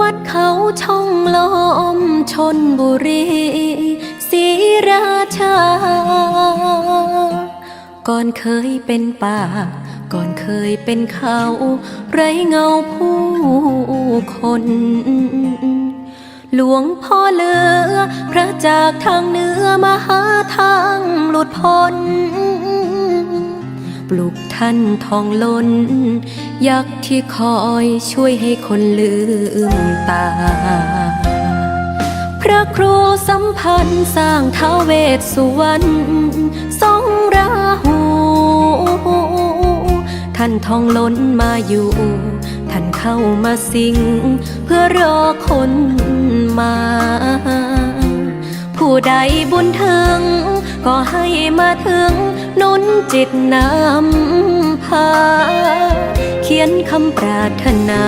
วัดเขาช่องลมชนบุรีศรีราชา ก่อนเคยเป็นป่า ก่อนเคยเป็นเขา ไรเงาผู้คนหลวงพ่อเหลือ พระจากทางเหนือมาหาทางหลุดพ้น ปลุกท่านทองล้น ยักษ์ที่คอยช่วยให้คนลืมตา พระครูสัมพันธ์สร้างท้าวเวสสุวรรณสองราหู ท่านทองล้นมาอยู่ ท่านเข้ามาสิง เพื่อรอคนมา ผู้ใดบุญถึง ก็ให้มาถึงนุนจิตนำพา เขียนคำปรารถนา